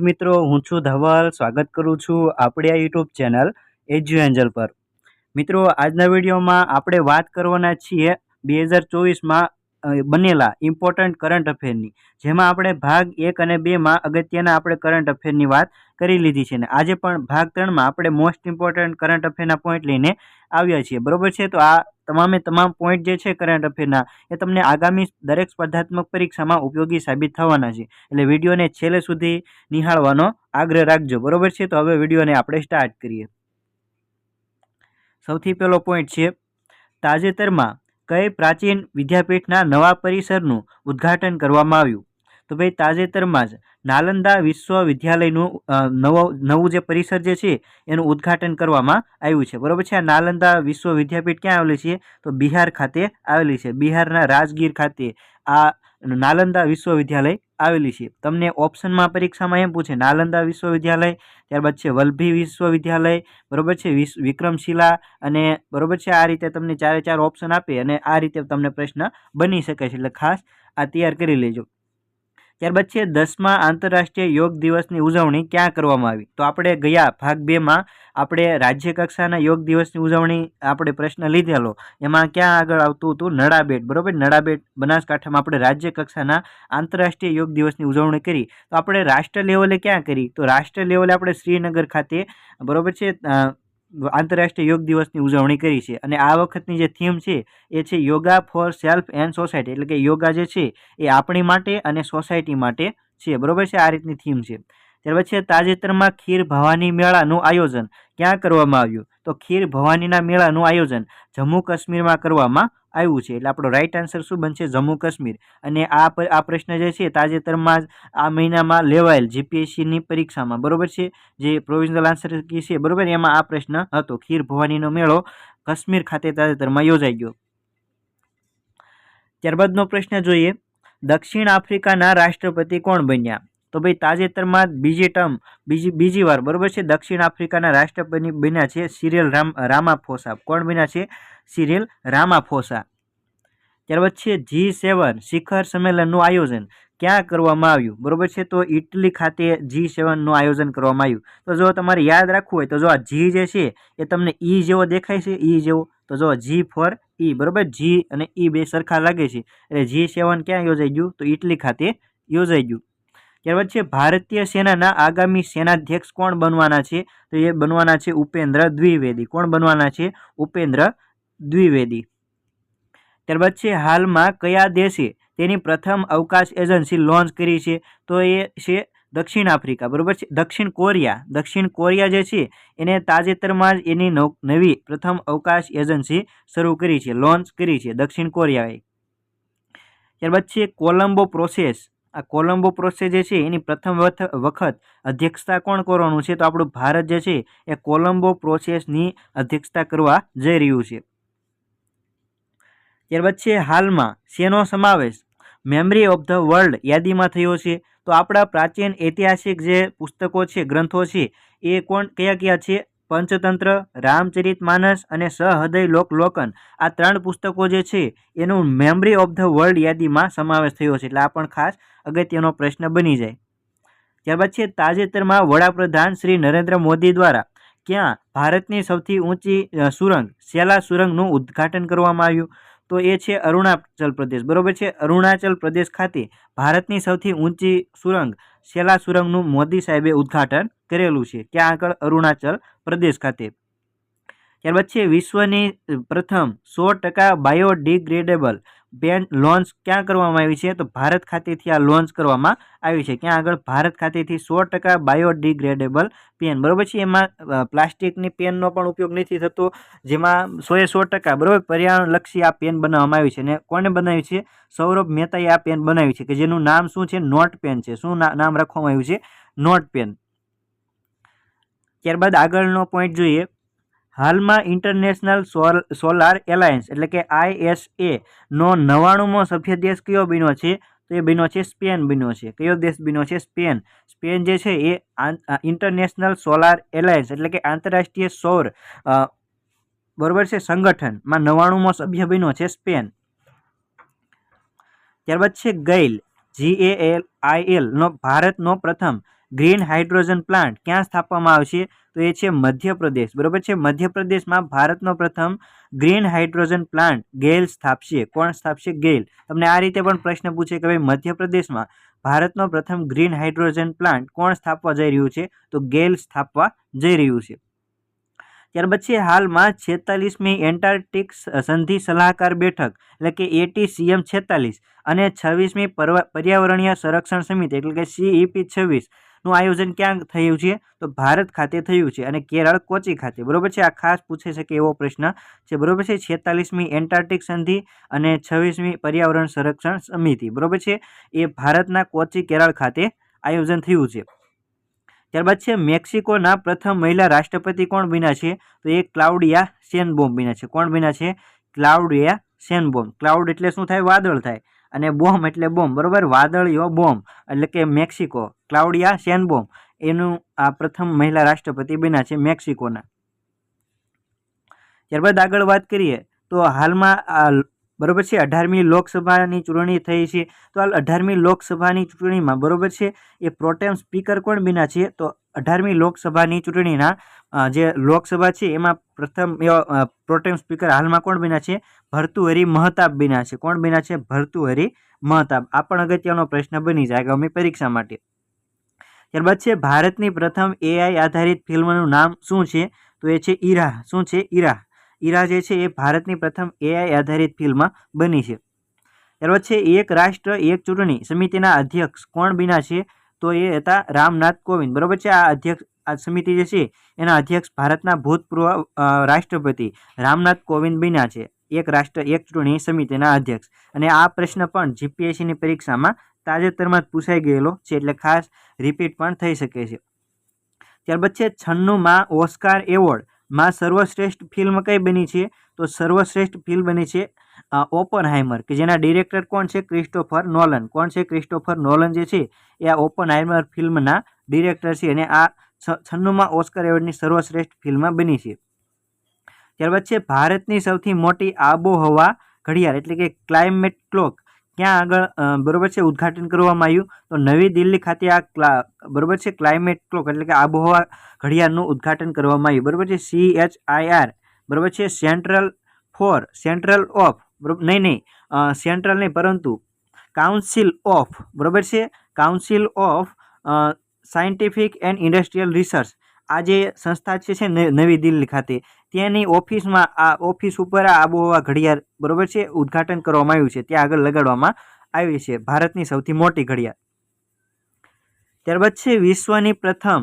મિત્રો, હું છું ધવલ. સ્વાગત કરું છું આપણી આ યુટ્યુબ ચેનલ એજ્યુ એન્જલ પર. મિત્રો, આજના વિડીયોમાં આપણે વાત કરવાના છીએ બે હજાર ચોવીસમાં બનેલા ઇમ્પોર્ટન્ટ કરંટ અફેરની જેમાં આપણે ભાગ એક અને બેમાં અગત્યના આપણે કરંટ અફેરની વાત કરી લીધી છે ને. આજે પણ ભાગ ત્રણમાં આપણે મોસ્ટ ઇમ્પોર્ટન્ટ કરંટ અફેરના પોઈન્ટ લઈને આવ્યા છીએ. બરોબર છે? તો આ તમામે તમામ પોઈન્ટ જે છે કરંટ અફેરના એ તમને આગામી દરેક સ્પર્ધાત્મક પરીક્ષામાં ઉપયોગી સાબિત થવાના છે. એટલે વિડીયોને છેલ્લે સુધી નિહાળવાનો આગ્રહ રાખજો. બરોબર છે? તો હવે વિડીયોને આપણે સ્ટાર્ટ કરીએ. સૌથી પહેલો પોઈન્ટ છે, તાજેતરમાં કઈ પ્રાચીન વિદ્યાપીઠના નવા પરિસરનું ઉદ્ઘાટન કરવામાં આવ્યું? તો ભાઈ તાજેતરમાં જ નાલંદા વિશ્વવિદ્યાલયનું નવો, નવું જે પરિસર જે છે, એનું ઉદ્ઘાટન કરવામાં આવ્યું છે. બરાબર છે? આ નાલંદા વિશ્વ વિદ્યાપીઠ ક્યાં આવેલી છે? તો બિહાર ખાતે આવેલી છે. બિહારના રાજગીર ખાતે આ નાલંદા વિશ્વવિદ્યાલય આવેલી છે. તમને ઓપ્શનમાં પરીક્ષામાં એમ પૂછે, નાલંદા વિશ્વવિદ્યાલય, ત્યારબાદ છે વલ્લભી વિશ્વવિદ્યાલય, બરોબર છે વિક્રમશિલા, અને બરોબર છે આ રીતે તમને ચારે ચાર ઓપ્શન આપે અને આ રીતે તમને પ્રશ્ન બની શકે છે. એટલે ખાસ આ તૈયાર કરી લેજો. ત્યારબાદ છે દસમા આંતરરાષ્ટ્રીય યોગ દિવસની ઉજવણી ક્યાં કરવામાં આવી? તો આપણે ગયા ભાગ બેમાં આપણે રાજ્ય કક્ષાના યોગ દિવસની ઉજવણી આપણે પ્રશ્ન લીધેલો. એમાં ક્યાં આગળ આવતું હતું? નડાબેટ. બરોબર? નડાબેટ બનાસકાંઠામાં આપણે રાજ્ય કક્ષાના આંતરરાષ્ટ્રીય યોગ દિવસની ઉજવણી કરી. તો આપણે રાષ્ટ્ર લેવલે ક્યાં કરી? તો રાષ્ટ્ર લેવલે આપણે શ્રીનગર ખાતે, બરોબર છે આંતરરાષ્ટ્રીય યોગ દિવસની ઉજવણી કરી છે. અને આ વખતની જે થીમ છે, એ છે yoga for self and society. એટલે કે યોગા જે છે, એ આપણી માટે અને સોસાયટી માટે છે. બરોબર છે? આ રીતની થીમ છે. ત્યાર પછી તાજેતરમાં ખીર ભવાની મેળાનું આયોજન ક્યાં કરવામાં આવ્યું? તો ખીર ભવાનીના મેળાનું આયોજન જમ્મુ કાશ્મીરમાં કરવામાં આવ્યું છે. એટલે આપણો રાઈટ આન્સર શું બનશે? જમ્મુ કાશ્મીર. અને આ આ પ્રશ્ન જે છે તાજેતરમાં આ મહિનામાં લેવાયેલ જીપીએસસીની પરીક્ષામાં. બરોબર છે? જે પ્રોવિઝનલ આન્સર છે, બરોબર? એમાં આ પ્રશ્ન હતો. ખીર ભવાનીનો મેળો કાશ્મીર ખાતે તાજેતરમાં યોજાઈ ગયો. ત્યારબાદનો પ્રશ્ન જોઈએ. દક્ષિણ આફ્રિકાના રાષ્ટ્રપતિ કોણ બન્યા? તો ભાઈ તાજેતરમાં બીજી ટર્મ, બીજી બીજી વાર, બરોબર છે? દક્ષિણ આફ્રિકાના રાષ્ટ્રપતિ બન્યા છે સિરિયલ રામ રામાફોસા કોણ બન્યા છે? સિરિયલ રામાફોસા ત્યારબાદ છે જી સેવન, શિખર સંમેલનનું આયોજન. ક્યાં કરવામાં આવ્યું? બરોબર છે? તો ઇટલી ખાતે જી સેવનનું આયોજન કરવામાં આવ્યું. તો જો તમારે યાદ રાખવું હોય તો જો આ જી જે છે એ તમને ઈ જેવો દેખાય છે, ઈ જેવો. તો જો જી ફોર ઈ, બરાબર? જી અને ઈ બે સરખા લાગે છે. એટલે જી સેવન ક્યાં યોજાઈ ગયું? તો ઇટલી ખાતે યોજાઈ ગયું. ત્યારબાદ છે, ભારતીય સેનાના આગામી સેનાધ્યક્ષ કોણ બનવાના છે? તો એ બનવાના છે ઉપેન્દ્ર દ્વિવેદી. કોણ બનવાના છે? ઉપેન્દ્ર દ્વિવેદી. ત્યારબાદ છે, હાલમાં કયા દેશે તેની પ્રથમ અવકાશ એજન્સી લોન્ચ કરી છે? તો એ છે દક્ષિણ આફ્રિકા. બરાબર છે? દક્ષિણ કોરિયા. દક્ષિણ કોરિયા જે છે, એને તાજેતરમાં જ એની નવી પ્રથમ અવકાશ એજન્સી શરૂ કરી છે, લોન્ચ કરી છે દક્ષિણ કોરિયાએ. ત્યારબાદ છે, કોલંબો પ્રોસેસ. આ કોલંબો પ્રોસેસ જે છે, એની પ્રથમ વખત અધ્યક્ષતા કોણ કરવાનું છે? તો આપણું ભારત જે છે, એ કોલંબો પ્રોસેસની અધ્યક્ષતા કરવા જઈ રહ્યું છે. ત્યારબાદ છે હાલમાં શેનો સમાવેશ? મેમરી ઓફ ધ વર્લ્ડ યાદીમાં થયો છે. તો આપણા પ્રાચીન ઐતિહાસિક જે પુસ્તકો છે, ગ્રંથો છે, એ કોણ કયા કયા છે? પંચતંત્ર, રામચરિત માનસ અને સહૃદય લોકલોકન આ ત્રણ પુસ્તકો જે છે, એનું મેમરી ઓફ ધ વર્લ્ડ યાદીમાં સમાવેશ થયો છે. એટલે આ પણ ખાસ અગત્યનો પ્રશ્ન બની જાય. ત્યારબાદ છે, તાજેતરમાં વડાપ્રધાન શ્રી નરેન્દ્ર મોદી દ્વારા ક્યાં ભારતની સૌથી ઊંચી સુરંગ, સેલા સુરંગનું ઉદ્ઘાટન કરવામાં આવ્યું. તો એ છે અરુણાચલ પ્રદેશ. બરોબર છે? અરુણાચલ પ્રદેશ ખાતે ભારતની સૌથી ઊંચી સુરંગ શેલા સુરંગનું મોદી સાહેબે ઉદ્ઘાટન કરેલું છે. ક્યાં આગળ? અરુણાચલ પ્રદેશ ખાતે. ત્યારબાદ છે વિશ્વની પ્રથમ સો ટકા બાયોડિગ્રેડેબલ પેન લોન્ચ ક્યાં કરવામાં આવી છે? તો ભારત ખાતેથી આ લોન્ચ કરવામાં આવી છે. ક્યાં આગળ? ભારત ખાતેથી સો ટકા બાયોડિગ્રેડેબલ પેન. બરાબર છે? એમાં પ્લાસ્ટિકની પેનનો પણ ઉપયોગ નથી થતો, જેમાં સોએ સો ટકા, બરાબર? પર્યાવરણલક્ષી આ પેન બનાવવામાં આવી છે. અને કોને બનાવી છે? સૌરભ મહેતાએ આ પેન બનાવી છે કે જેનું નામ શું છે? નોટ પેન છે. શું નામ રાખવામાં આવ્યું છે? Note pen. ત્યારબાદ આગળનો પોઈન્ટ જોઈએ. હાલમાં ઇન્ટરનેશનલ સોલાર એલાયન્સ એટલે કે આઈએસએ નો નવ્વાણુંમો સભ્ય દેશ કયો બન્યો છે? તો એ બન્યો છે સ્પેન બન્યો છે. કયો દેશ બન્યો છે? સ્પેન. સ્પેન જે છે એ ઇન્ટરનેશનલ સોલાર એલાયન્સ એટલે કે આંતરરાષ્ટ્રીય સૌર બરોબર છે? સંગઠનમાં નવ્વાણુંમો સભ્ય બન્યો છે સ્પેન. ત્યારબાદ છે ગૈલ. જી એ એલ આઈ એલ નો, ભારતનો પ્રથમ ગ્રીન હાઇડ્રોજન પ્લાન્ટ ક્યાં સ્થાપવામાં આવશે? તો એ છે મધ્યપ્રદેશ. બરોબર છે? મધ્યપ્રદેશમાં ભારતનો પ્રથમ ગ્રીન હાઇડ્રોજન પ્લાન્ટ ગેલ સ્થાપશે. કોણ સ્થાપશે? ગેલ તમને આ રીતે પણ પ્રશ્ન પૂછે કે ભાઈ મધ્યપ્રદેશમાં ભારતનો પ્રથમ ગ્રીન હાઇડ્રોજન પ્લાન્ટ કોણ સ્થાપવા જઈ રહ્યું છે? તો ગેલ સ્થાપવા જઈ રહ્યું છે. ત્યાર પછી હાલમાં છેતાલીસમી એન્ટાર્કટિક સંધિ સલાહકાર બેઠક, એટલે કે એટી સીએમ છેતાલીસ અને છવ્વીસમી પર્યાવરણીય સંરક્ષણ સમિતિ, એટલે કે સીઈપી છવ્વીસ. નું આયોજન ક્યાં થયું છે? તો ભારત ખાતે થયું છે અને કેરળ કોચી ખાતે. બરોબર છે? આ ખાસ પૂછે છે કે એવો પ્રશ્ન છે. બરોબર છે? છેતાલીસમી એન્ટાર્કટિક સંધિ અને છવ્વીસમી પર્યાવરણ સંરક્ષણ સમિતિ. બરોબર છે? એ ભારતના કોચી કેરળ ખાતે આયોજન થયું છે. ત્યારબાદ છે, મેક્સિકોના પ્રથમ મહિલા રાષ્ટ્રપતિ કોણ બન્યા છે? તો એ ક્લાઉડિયા સેનબોમ બન્યા છે. કોણ બન્યા છે? ક્લાઉડિયા સેનબોમ. ક્લાઉડ એટલે શું થાય? વાદળ થાય. અને બોમ્બ એટલે બોમ્બ, બરોબર? વાદળીયો બોમ્બ, એટલે કે મેક્સિકો, ક્લાઉડિયા સેનબોમ એનું આ પ્રથમ મહિલા રાષ્ટ્રપતિ બન્યા છે મેક્સિકોના. ત્યારબાદ આગળ વાત કરીએ, તો હાલમાં બરોબર છે? અઢારમી લોકસભાની ચૂંટણી થઈ છે. તો હાલ અઢારમી લોકસભાની ચૂંટણીમાં, બરોબર છે? એ પ્રોટેમ સ્પીકર કોણ બન્યા છે? તો અઢારમી લોકસભાની ચૂંટણીના જે લોકસભા છે, એમાં પ્રથમ પ્રોટેમ સ્પીકર હાલમાં કોણ બન્યા છે? ભરતુહરી મહતાબ બન્યા છે. કોણ બન્યા છે? ભરતુહરી મહતાબ. આ પણ અગત્યનો પ્રશ્ન બની જાય આગામી પરીક્ષા માટે. ત્યારબાદ છે, ભારતની પ્રથમ એઆઈ આધારિત ફિલ્મનું નામ શું છે? તો એ છે ઈરા. શું છે? ઈરા. ઈરા જે છે, એ ભારતની પ્રથમ એઆઈ આધારિત ફિલ્મ બની છે. ત્યારબાદ છે, એક રાષ્ટ્ર, એક ચૂંટણી સમિતિના અધ્યક્ષ. કોણ બન્યા છે? તો એ હતા રામનાથ કોવિંદ. બરાબર છે? આ અધ્યક્ષ, આ સમિતિ જે છે, એના અધ્યક્ષ ભારતના ભૂતપૂર્વ રાષ્ટ્રપતિ રામનાથ કોવિંદ બન્યા છે. એક રાષ્ટ્ર, એક ચૂંટણી સમિતિના અધ્યક્ષ. અને આ પ્રશ્ન પણ જીપીએસસીની પરીક્ષામાં તાજેતરમાં જ પૂછાઈ ગયેલો છે, એટલે ખાસ રિપીટ પણ થઈ શકે છે. ત્યારબાદ છે છન્નુંમાં ઓસ્કાર એવોર્ડ. માં સર્વશ્રેષ્ઠ ફિલ્મ કઈ બની છે? તો સર્વશ્રેષ્ઠ ફિલ્મ બની છે ઓપન હાઇમર કે જેના ડિરેક્ટર કોણ છે? Christopher Nolan. કોણ છે ક્રિસ્ટોફર નોલન જે છે? એ આ ઓપન હાઇમર ફિલ્મના ડિરેક્ટર છે અને આ છન્નુંમાં ઓસ્કર એવોર્ડની સર્વશ્રેષ્ઠ ફિલ્મ બની છે. ત્યારબાદ છે ભારતની સૌથી મોટી આબોહવા ઘડિયાળ, એટલે કે ક્લાઇમેટ ક્લોક. ક્યાં આગળ બરોબર છે? ઉદ્ઘાટન કરવામાં આવ્યું. તો નવી દિલ્હી ખાતે આ બરોબર છે? ક્લાઇમેટ ક્લોક, એટલે કે આબોહવા ઘડિયાળનું ઉદ્ઘાટન કરવામાં આવ્યું. બરોબર છે? સી એચ આઈ આર બરોબર છે? સેન્ટ્રલ ફોર, સેન્ટ્રલ ઓફ બરોબર નહીં નહીં સેન્ટ્રલ નહીં, પરંતુ કાઉન્સિલ ઓફ, બરોબર છે? Council of scientific and industrial research. આ જે સંસ્થા છે નવી દિલ્હી ખાતે. ત્યાંની ઓફિસમાં આ ઓફિસ ઉપર આ આબોહવા ઘડિયાળ, બરોબર છે? ઉદ્ઘાટન કરવામાં આવ્યું છે. ત્યાં આગળ લગાડવામાં આવી છે. ભારતની સૌથી મોટી ઘડિયાળ. ત્યારબાદ છે, વિશ્વની પ્રથમ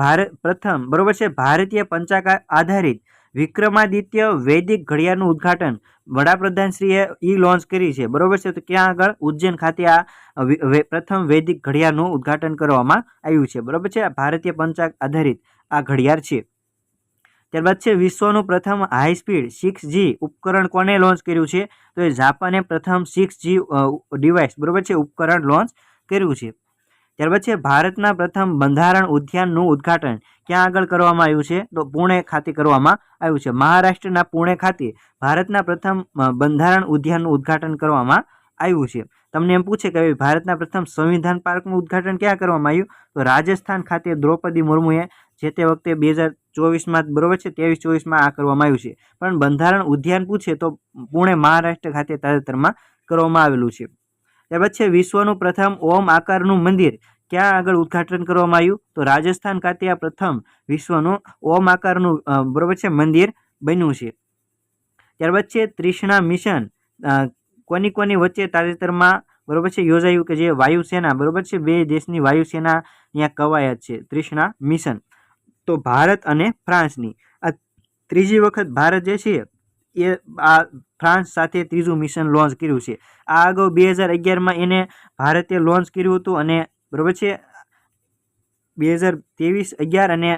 ભારત પ્રથમ, બરોબર છે? ભારતીય પંચાંગ આધારિત વિક્રમાદિત્ય વૈદિક ઘડિયાળનું ઉદ્ઘાટન વડાપ્રધાનશ્રીએ ઈ લોન્ચ કરી છે. બરોબર છે? તો ક્યાં આગળ? ઉજ્જૈન ખાતે આ પ્રથમ વૈદિક ઘડિયાળનું ઉદ્ઘાટન કરવામાં આવ્યું છે. બરોબર છે? ભારતીય પંચાંગ આધારિત આ ઘડિયાળ છે. ત્યારબાદ છે, વિશ્વનું પ્રથમ હાઈ સ્પીડ સિક્સ જી ઉપકરણ કોને લોન્ચ કર્યું છે? તો એ જાપાને પ્રથમ સિક્સ જી ડિવાઇસ બરાબર છે? ઉપકરણ લોન્ચ કર્યું છે. ત્યારબાદ છે, ભારતના પ્રથમ બંધારણ ઉદ્યાનનું ઉદ્ઘાટન ક્યાં આગળ કરવામાં આવ્યું છે? તો પુણે ખાતે કરવામાં આવ્યું છે. મહારાષ્ટ્રના પુણે ખાતે ભારતના પ્રથમ બંધારણ ઉદ્યાનનું ઉદ્ઘાટન કરવામાં આવ્યું છે. તમને એમ પૂછે કે ભારતના પ્રથમ સંવિધાન પાર્કનું ઉદ્ઘાટન ક્યાં કરવામાં આવ્યું? તો રાજસ્થાન ખાતે દ્રૌપદી મુર્મુએ જે તે વખતે બે હજાર ચોવીસમાં, બરોબર છે, ત્રેવીસ ચોવીસમાં આ કરવામાં આવ્યું છે. પણ બંધારણ ઉદ્યાન પૂછે તો પુણે મહારાષ્ટ્ર ખાતે તાજેતરમાં કરવામાં આવેલું છે. ત્યારબાદ છે, વિશ્વનું પ્રથમ ઓમ આકારનું મંદિર ક્યાં આગળ ઉદ્ઘાટન કરવામાં આવ્યું? તો રાજસ્થાન ખાતે આ પ્રથમ વિશ્વનું ઓમ આકારનું બરોબર છે, મંદિર બન્યું છે. ત્યારબાદ છે ત્રિષ્ણા મિશન. કોની કોની વચ્ચે તાજેતરમાં, બરોબર છે, યોજાયું કે જે વાયુસેના, બરોબર છે, બે દેશની વાયુસેના ત્યાં કવાયત છે ત્રિષ્ણા મિશન. તો ભારત અને ફ્રાન્સની. આ ત્રીજી વખત ભારત જે છે, એ આ ફ્રાન્સ સાથે ત્રીજું મિશન લોન્ચ કર્યું છે. આ અગાઉ બે હજાર અગિયારમાં એને ભારતે લોન્ચ કર્યું હતું અને બરાબર છે? બે હજાર ત્રેવીસ અગિયાર અને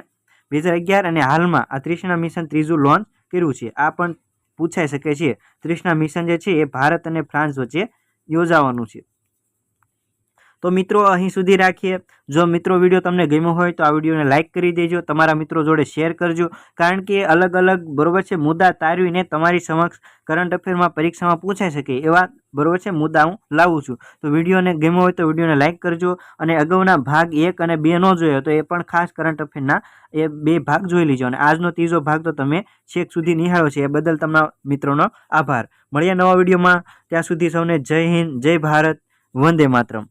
બે હજાર અગિયાર અને હાલમાં આ ત્રિષ્ણા મિશન ત્રીજું લોન્ચ કર્યું છે. આ પણ પૂછાઈ શકે છે. ત્રિષ્ણા મિશન જે છે એ ભારત અને ફ્રાન્સ વચ્ચે યોજાવાનું છે. તો મિત્રો, અહીં સુધી રાખીએ. જો મિત્રો વીડિયો તમને ગમ્યો હોય તો આ વિડીયોને લાઇક કરી દેજો. તમારા મિત્રો જોડે શેર કરજો. કારણ કે અલગ અલગ, બરોબર છે, મુદ્દા તારવીને તમારી સમક્ષ કરંટ અફેરમાં પરીક્ષામાં પૂછાઈ શકે એવા, બરોબર છે, મુદ્દા હું લાવું છું. તો વિડીયોને ગમ્યો હોય તો વિડીયોને લાઇક કરજો અને અગાઉના ભાગ એક અને બે ન જોયો તો એ પણ ખાસ કરંટ અફેરના એ બે ભાગ જોઈ લીજો. અને આજનો ત્રીજો ભાગ તો તમે છેક સુધી નિહાળો છે. એ બદલ તમારા મિત્રોનો આભાર. મળ્યા નવા વિડીયોમાં. ત્યાં સુધી સૌને જય હિન્દ, જય ભારત, વંદે માતરમ.